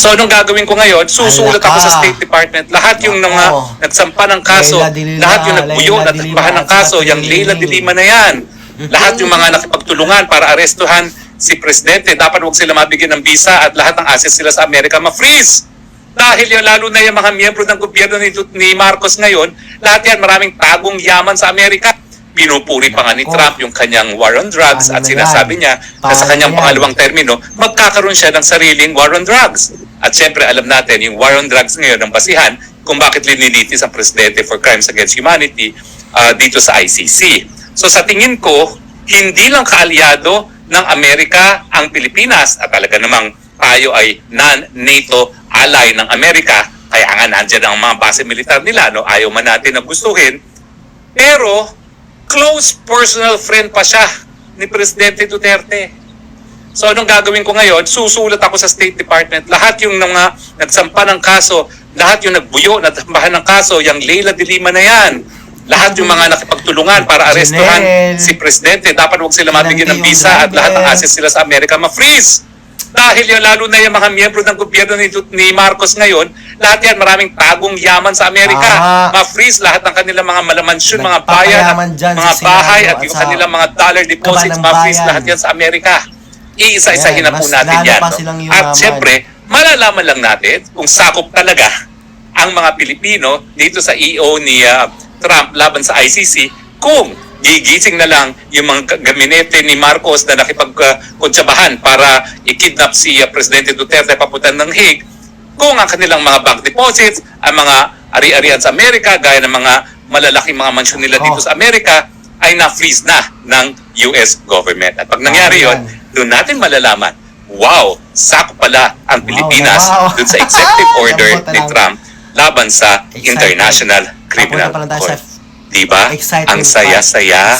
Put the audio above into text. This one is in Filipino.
So anong gagawin ko ngayon? Susulat ako sa. State Department. Lahat yung mga nagsampa ng kaso, Leila de Lima, lahat yung nagbuyo at nagbahan ng kaso, yung Leila de Trinity. Lima na yan. Lahat yung mga nakipagtulungan para arestuhan si Presidente, dapat huwag sila mabigyan ng visa at lahat ng assets sila sa Amerika ma-freeze. Dahil yung lalo na yung mga miyembro ng gobyerno ni, ni Marcos ngayon, lahat yan maraming tagong yaman sa Amerika. Pinupuri pa nga ni Nako. Trump yung kanyang war on drugs Paano at na sinasabi niya na sa kanyang yan? pangalawang termino, magkakaroon siya ng sariling war on drugs. At syempre, alam natin, yung war on drugs ngayon ang basihan kung bakit linilitis ang presidente for crimes against humanity ah, dito sa ICC. So sa tingin ko, hindi lang kaalyado ng Amerika ang Pilipinas at talaga namang tayo ay non-NATO ally ng Amerika, kaya nga nandyan ang mga base militar nila, no? ayaw man natin na gustuhin. Pero, close personal friend pa siya ni Presidente Duterte. So anong gagawin ko ngayon? Susulat ako sa State Department. Lahat yung mga nagsampa ng kaso, lahat yung nagbuyo, natambahan ng kaso, yung Leila de Lima na yan. Lahat yung mga nakipagtulungan para arestuhan si Presidente, dapat huwag sila mabigyan ng visa at lahat ng assets sila sa Amerika ma-freeze. Dahil yung lalo na yung mga miyembro ng gobyerno ni, ni Marcos ngayon, lahat yan maraming tagong yaman sa Amerika. Ah. Ma-freeze lahat ng kanilang mga malamansyon, mga bayan, mga bahay at at yung kanilang mga dollar deposits, ma-freeze lahat yan sa Amerika. Iisa-isahin na po natin yan. no? At syempre, malalaman lang natin kung sakop talaga ang mga Pilipino dito sa EO ni ah, Trump laban sa ICC kung gigising na lang yung mga gabinete ni Marcos na nakipagkuntsabahan para i-kidnap si ah, Presidente Duterte papunta ng Hague kung ang kanilang mga bank deposits, ang mga ari-arian sa Amerika, gaya ng mga malalaking mga mansyon nila dito Oh. sa Amerika, ay na-freeze na ng US government. At pag nangyari yon. Doon natin malalaman, wow, sakop pala ang Wow, Pilipinas wow. doon sa executive order ni. Trump laban sa Excited. International Criminal Court. Diba? Exciting Ang saya-saya.